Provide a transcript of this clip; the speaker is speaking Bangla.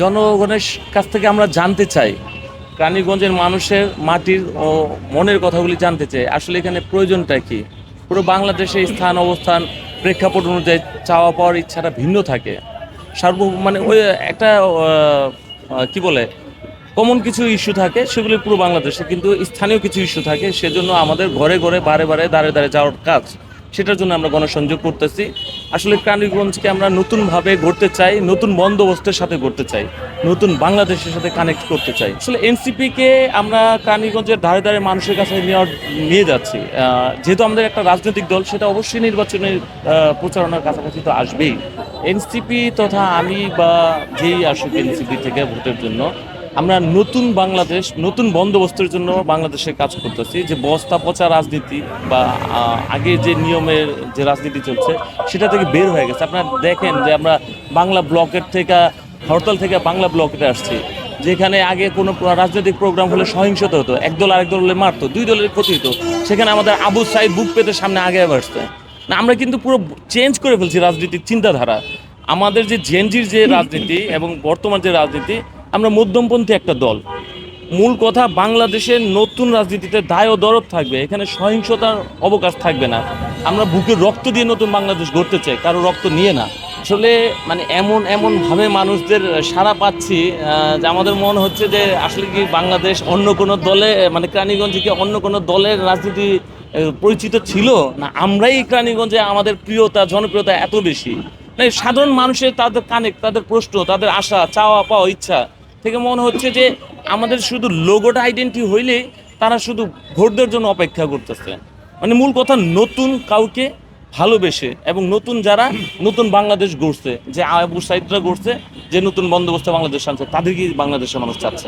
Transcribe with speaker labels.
Speaker 1: জনগণের কাছ থেকে আমরা জানতে চাই রানীগঞ্জের মানুষের মাটির ও মনের কথাগুলি জানতে চাই। আসলে এখানে প্রয়োজনটা কি? পুরো বাংলাদেশে স্থান, অবস্থান, প্রেক্ষাপট অনুযায়ী চাওয়া পাওয়ার ইচ্ছাটা ভিন্ন থাকে। সার্ব মানে ওই একটা কি বলে কমন কিছু ইস্যু থাকে, সেগুলি পুরো বাংলাদেশে, কিন্তু স্থানীয় কিছু ইস্যু থাকে, সেজন্য আমাদের ঘরে ঘরে বারে বারে দাঁড়ে দাঁড়ে যাওয়ার কাজ। সেটার জন্য আমরা গণসংযোগ করতেছি। আসলে প্রাণীগঞ্জকে আমরা নতুনভাবে গড়তে চাই, নতুন বন্দোবস্তের সাথে গড়তে চাই, নতুন বাংলাদেশের সাথে কানেক্ট করতে চাই। আসলে এনসিপিকে আমরা প্রাণীগঞ্জের ধারে ধারে মানুষের কাছে নেওয়ার, নিয়ে যাচ্ছি। যেহেতু আমাদের একটা রাজনৈতিক দল, সেটা অবশ্যই নির্বাচনের প্রচারণার কাছাকাছি তো আসবেই। এনসিপি তথা আমি বা যেই আসুক এনসিপি থেকে ভোটের জন্য আমরা নতুন বাংলাদেশ, নতুন বন্দোবস্তের জন্য বাংলাদেশে কাজ করতেছি। যে বস্তা পচা রাজনীতি বা আগে যে নিয়মের যে রাজনীতি চলছে, সেটা থেকে বের হয়ে গেছে। আপনারা দেখেন যে আমরা বাংলা ব্লকের থেকে, হরতাল থেকে বাংলা ব্লকে আসছি। যেখানে আগে কোনো রাজনৈতিক প্রোগ্রাম হলে সহিংসতা হতো। এক দল আরেক দলে মারতো, দুই দলের ক্ষতি হতো। সেখানে আমাদের আবু সাইদ বুক পেতে সামনে আগে বাড়ছে না, আমরা কিন্তু পুরো চেঞ্জ করে ফেলছি রাজনীতির চিন্তাধারা। আমাদের যে জেনজির যে রাজনীতি এবং বর্তমান যে রাজনীতি আমরা মধ্যমপন্থী একটা দল। মূল কথা, বাংলাদেশের নতুন রাজনীতিতে দায় ও দরদ থাকবে, এখানে সহিংসতার অবকাশ থাকবে না। আমরা বুকের রক্ত দিয়ে নতুন বাংলাদেশ গড়তে চাই, কারও রক্ত নিয়ে না। আসলে মানে এমন এমন ভাবে মানুষদের সাড়া পাচ্ছি যে আমাদের মনে হচ্ছে যে আসলে কি বাংলাদেশ অন্য কোনো দলে মানে ক্রানীগঞ্জে কি অন্য কোনো দলের রাজনীতি পরিচিত ছিল? না, আমরাই ক্রানীগঞ্জে আমাদের প্রিয়তা, জনপ্রিয়তা এত বেশি। মানে সাধারণ মানুষের তাদের কানেক্ট, তাদের প্রশ্ন, তাদের আশা, চাওয়া, পাওয়া, ইচ্ছা থেকে মনে হচ্ছে যে আমাদের শুধু লোগোটা আইডেন্টি হইলে তারা শুধু ভোটদের জন্য অপেক্ষা করতেছে। মানে মূল কথা নতুন কাউকে ভালোবেসে এবং নতুন যারা নতুন বাংলাদেশ গড়ছে, যে আবু সাইদরা গড়ছে, যে নতুন বন্দোবস্ত বাংলাদেশ আনছে, তাদেরকেই বাংলাদেশের মানুষ চাচ্ছে।